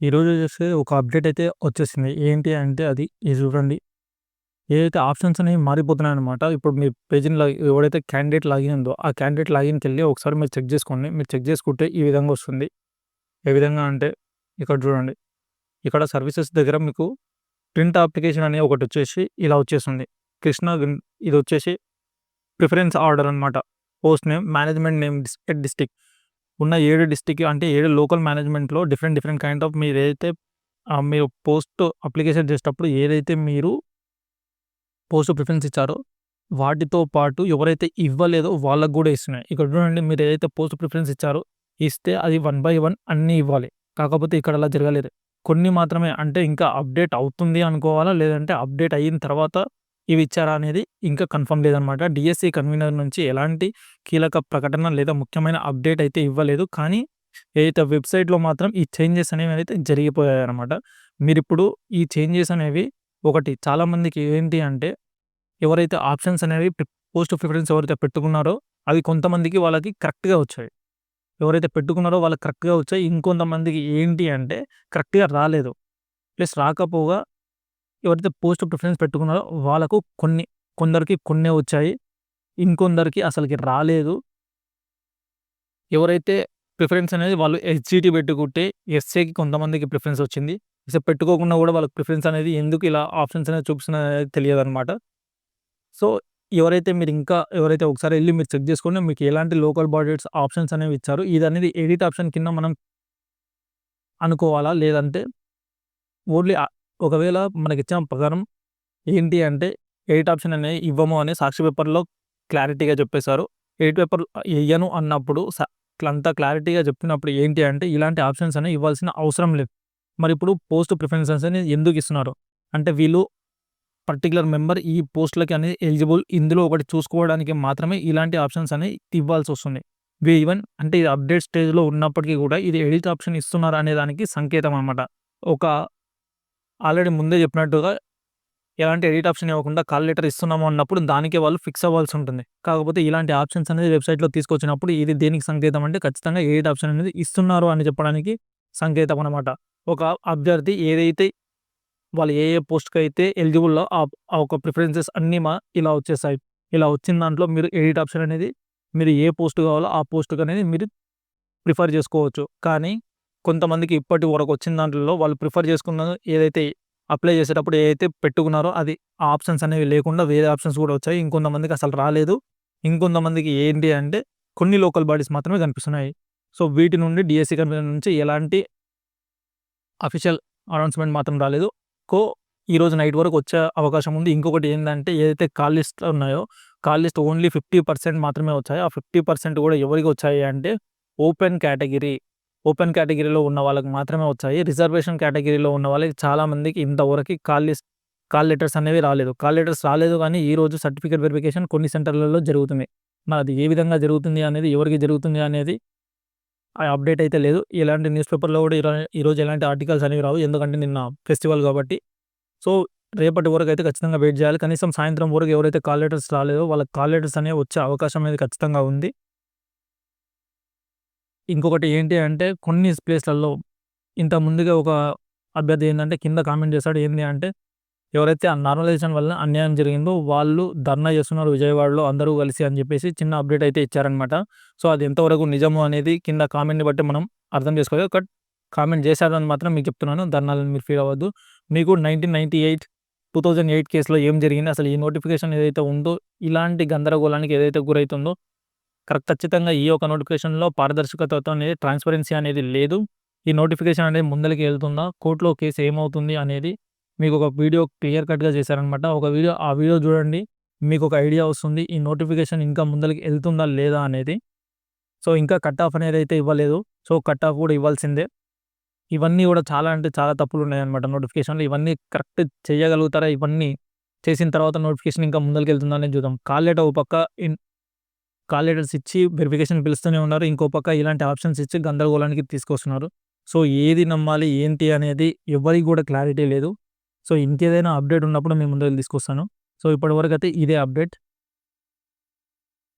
ఈరోజు చూస్తే ఒక అప్డేట్ అయితే వచ్చేసింది. ఏంటి అంటే అది ఇది చూడండి. ఏదైతే ఆప్షన్స్ అనేవి మారిపోతున్నాయి అనమాట ఇప్పుడు మీ పేజీని లాగి ఎవడైతే క్యాండిడేట్ లాగిన్ ఉందో, ఆ క్యాండిడేట్ లాగిన్‌కెళ్ళి ఒకసారి మీరు చెక్ చేసుకోండి. మీరు చెక్ చేసుకుంటే ఈ విధంగా వస్తుంది. ఏ విధంగా అంటే ఇక్కడ చూడండి. ఇక్కడ సర్వీసెస్ దగ్గర మీకు ప్రింట్ అప్లికేషన్ అనేది ఒకటి వచ్చేసి ఇలా వచ్చేస్తుంది. కృష్ణ ఇది వచ్చేసి ప్రిఫరెన్స్ ఆర్డర్ అనమాట. Post name, management name dis district ఉన్న ఏడు డిస్టిక్ అంటే ఏడు లోకల్ మేనేజ్మెంట్లో డిఫరెంట్ డిఫరెంట్ కైండ్ ఆఫ్ మీరు ఏదైతే మీరు పోస్ట్ అప్లికేషన్ చేసేటప్పుడు ఏదైతే మీరు పోస్ట్ ప్రిఫరెన్స్ ఇచ్చారో వాటితో పాటు ఎవరైతే ఇవ్వలేదో వాళ్ళకు కూడా ఇస్తున్నాయి. ఇక్కడ చూడండి మీరు ఏదైతే పోస్ట్ ప్రిఫరెన్స్ ఇచ్చారో ఇస్తే అది వన్ బై వన్ అన్నీ ఇవ్వాలి. కాకపోతే ఇక్కడ అలా జరగలేదు. కొన్ని మాత్రమే అంటే ఇంకా అప్డేట్ అవుతుంది అనుకోవాలా? లేదంటే అప్డేట్ అయిన తర్వాత ఇవి ఇచ్చారా అనేది ఇంకా కన్ఫర్మ్ లేదనమాట. డిఎస్సి కన్వీనర్ నుంచి ఎలాంటి కీలక ప్రకటన లేదా ముఖ్యమైన అప్డేట్ అయితే ఇవ్వలేదు. కానీ ఏదైతే వెబ్సైట్లో మాత్రం ఈ చేంజెస్ అనేవి అయితే జరిగిపోయాయి అనమాట మీరు ఇప్పుడు ఈ చేంజెస్ అనేవి ఒకటి చాలామందికి ఏంటి అంటే ఎవరైతే ఆప్షన్స్ అనేవి పోస్ట్ ప్రిఫరెన్స్ ఎవరైతే పెట్టుకున్నారో అవి కొంతమందికి వాళ్ళకి కరెక్ట్గా వచ్చాయి. ఎవరైతే పెట్టుకున్నారో వాళ్ళకి కరెక్ట్గా వచ్చాయి. ఇంకొంతమందికి ఏంటి అంటే కరెక్ట్గా రాలేదు. ప్లస్ రాకపోగా ఎవరైతే పోస్ట్ ప్రిఫరెన్స్ పెట్టుకున్నారో వాళ్ళకు కొన్ని కొందరికి కొన్నే వచ్చాయి. ఇంకొందరికి అసలుకి రాలేదు. ఎవరైతే ప్రిఫరెన్స్ అనేది వాళ్ళు ఎస్జీటీ పెట్టుకుంటే ఎస్ఏకి కొంతమందికి ప్రిఫరెన్స్ వచ్చింది. ఇసే పెట్టుకోకుండా కూడా వాళ్ళకి ప్రిఫరెన్స్ అనేది ఎందుకు ఇలా ఆప్షన్స్ అనేది చూపిస్తున్నది తెలియదు అనమాట సో ఎవరైతే మీరు ఇంకా ఎవరైతే ఒకసారి వెళ్ళి మీరు చెక్ చేసుకుంటే మీకు ఎలాంటి లోకల్ బాడీస్ ఆప్షన్స్ అనేవి ఇచ్చారు ఇది అనేది ఎడిట్ ఆప్షన్ కింద మనం అనుకోవాలా? లేదంటే ఓన్లీ ఒకవేళ మనకిచ్చిన ప్రకారం ఏంటి అంటే ఎయిట్ ఆప్షన్ అనేది ఇవ్వము అని సాక్షి పేపర్‌లో క్లారిటీగా చెప్పేశారు. ఎయిట్ పేపర్ ఎయ్యను అన్నప్పుడు అంత అంతా క్లారిటీగా చెప్పినప్పుడు ఏంటి అంటే ఇలాంటి ఆప్షన్స్ అనేవి ఇవ్వాల్సిన అవసరం లేదు. మరి ఇప్పుడు పోస్ట్ ప్రిఫరెన్సెస్ అని ఎందుకు ఇస్తున్నారు? అంటే వీళ్ళు పర్టికులర్ మెంబర్ ఈ పోస్ట్‌లకి అనేది ఎలిజిబుల్ ఇందులో ఒకటి చూసుకోవడానికి మాత్రమే ఇలాంటి ఆప్షన్స్ అనేవి ఇవ్వాల్సి వస్తుంది వి ఈవెన్ అంటే ఇది అప్డేట్ స్టేజ్‌లో ఉన్నప్పటికీ కూడా ఇది ఎడిట్ ఆప్షన్ ఇస్తున్నారు అనే దానికి సంకేతం అనమాట. ఒక ఆల్రెడీ ముందే చెప్పినట్టుగా ఎలాంటి ఎడిట్ ఆప్షన్ ఇవ్వకుండా కాల్ లెటర్ ఇస్తున్నాము అన్నప్పుడు దానికే వాళ్ళు ఫిక్స్ అవ్వాల్సి ఉంటుంది. కాకపోతే ఇలాంటి ఆప్షన్స్ అనేది వెబ్సైట్లో తీసుకొచ్చినప్పుడు ఇది దేనికి సంకేతం అంటే ఖచ్చితంగా ఎడిట్ ఆప్షన్ అనేది ఇస్తున్నారు అని చెప్పడానికి సంకేతం అనమాట ఒక అభ్యర్థి ఏదైతే వాళ్ళు ఏ ఏ పోస్ట్కి అయితే ఎలిజిబుల్లో ఆ ఒక ప్రిఫరెన్సెస్ అన్నీ మా ఇలా వచ్చేసాయి. ఇలా వచ్చిన దాంట్లో మీరు ఎడిట్ ఆప్షన్ అనేది మీరు ఏ పోస్ట్ కావాలో ఆ పోస్ట్కి అనేది మీరు ప్రిఫర్ చేసుకోవచ్చు. కానీ కొంతమందికి ఇప్పటి వరకు వచ్చిన దాంట్లో వాళ్ళు ప్రిఫర్ చేసుకున్న ఏదైతే అప్లై చేసేటప్పుడు ఏదైతే పెట్టుకున్నారో అది ఆప్షన్స్ అనేవి లేకుండా వేరే ఆప్షన్స్ కూడా వచ్చాయి. ఇంకొంతమందికి అసలు రాలేదు. ఇంకొంతమందికి ఏంటి అంటే కొన్ని లోకల్ బాడీస్ మాత్రమే కనిపిస్తున్నాయి. సో వీటి నుండి డిఎస్సి కంపెనీ నుంచి ఎలాంటి అఫీషియల్ అనౌన్స్మెంట్ మాత్రం రాలేదు. కో ఈరోజు నైట్ వరకు వచ్చే అవకాశం ఉంది. ఇంకొకటి ఏంటంటే ఏదైతే కాల్ లిస్ట్ ఉన్నాయో call list only fifty percent మాత్రమే వచ్చాయి. ఆ ఫిఫ్టీ పర్సెంట్ కూడా ఎవరికి వచ్చాయి అంటే ఓపెన్ కేటగిరీ ఓపెన్ కేటగిరీలో ఉన్న వాళ్ళకి మాత్రమే వచ్చాయి. రిజర్వేషన్ కేటగిరీలో ఉన్న వాళ్ళకి చాలామందికి ఇంతవరకు కాల్ లిస్ట్ కాల్ లెటర్స్ అనేవి రాలేదు. కాల్ లెటర్స్ రాలేదు కానీ ఈ రోజు సర్టిఫికేట్ వెరిఫికేషన్ కొన్ని సెంటర్లలో జరుగుతుంది మరి అది ఏ విధంగా జరుగుతుంది అనేది ఎవరికి జరుగుతుంది అనేది ఆ అప్డేట్ అయితే లేదు. ఇలాంటి న్యూస్ పేపర్లో కూడా ఈరోజు ఎలాంటి ఆర్టికల్స్ అనేవి రావు. ఎందుకంటే నిన్న ఫెస్టివల్ కాబట్టి. సో రేపటి వరకు అయితే ఖచ్చితంగా వెయిట్ చేయాలి. కనీసం సాయంత్రం వరకు ఎవరైతే కాల్ లెటర్స్ రాలేదో వాళ్ళకి కాల్ లెటర్స్ అనేవి వచ్చే అవకాశం అనేది ఖచ్చితంగా ఉంది. ఇంకొకటి ఏంటి అంటే కొన్ని ప్లేస్‌లలో ఇంత ముందుగా ఒక అభ్యర్థి ఏంటంటే కింద కామెంట్ చేశాడు. ఏంది అంటే ఎవరైతే ఆ నార్మలైజేషన్ వల్ల అన్యాయం జరిగిందో వాళ్ళు ధర్నా చేస్తున్నారు విజయవాడలో అందరూ కలిసి అని చెప్పేసి చిన్న అప్డేట్ అయితే ఇచ్చారనమాట. సో, అది ఎంతవరకు నిజము అనేది కింద కామెంట్‌ని బట్టి మనం అర్థం చేసుకోవాలి. బట్ కామెంట్ చేశారని మాత్రం మీకు చెప్తున్నాను. ధర్నాలని మీరు ఫీల్ అవ్వద్దు. మీకు nineteen ninety eight two thousand eight కేస్‌లో ఏం జరిగింది? అసలు ఈ నోటిఫికేషన్ ఏదైతే ఉందో ఇలాంటి గందరగోళానికి ఏదైతే గురవుతుందో కరెక్ట్ ఖచ్చితంగా ఈ యొక్క నోటిఫికేషన్‌లో పారదర్శకత అనేది ట్రాన్స్‌పరెన్సీ అనేది లేదు. ఈ నోటిఫికేషన్ అనేది ముందరికి వెళ్తుందా? కోర్టులో కేసు ఏమవుతుంది అనేది మీకు ఒక వీడియో క్లియర్ కట్‌గా చేశారనమాట. ఒక వీడియో ఆ వీడియో చూడండి. మీకు ఒక ఐడియా వస్తుంది. ఈ నోటిఫికేషన్ ఇంకా ముందరికి వెళ్తుందా లేదా అనేది. సో, ఇంకా కట్ ఆఫ్ అనేది అయితే ఇవ్వలేదు. సో, కట్ ఆఫ్ కూడా ఇవ్వాల్సిందే. ఇవన్నీ కూడా చాలా అంటే చాలా తప్పులు ఉన్నాయన్నమాట నోటిఫికేషన్‌లో. ఇవన్నీ కరెక్ట్ చేయగలుగుతారా? ఇవన్నీ చేసిన తర్వాత నోటిఫికేషన్ ఇంకా ముందరికి వెళ్తుందా అనేది చూద్దాం. కాల్ లెటర్ ఒక పక్క ఇన్ కాల్ లెటర్స్ ఇచ్చి వెరిఫికేషన్ పిలుస్తూనే ఉన్నారు. ఇంకో పక్క ఇలాంటి ఆప్షన్స్ ఇచ్చి గందరగోళానికి తీసుకొస్తున్నారు. సో, ఏది నమ్మాలి ఏంటి అనేది ఎవరికి కూడా క్లారిటీ లేదు. సో, ఇంకేదైనా అప్డేట్ ఉన్నప్పుడు మేము ముందుకు తీసుకొస్తాను. సో, ఇప్పటివరకు అయితే ఇదే అప్డేట్.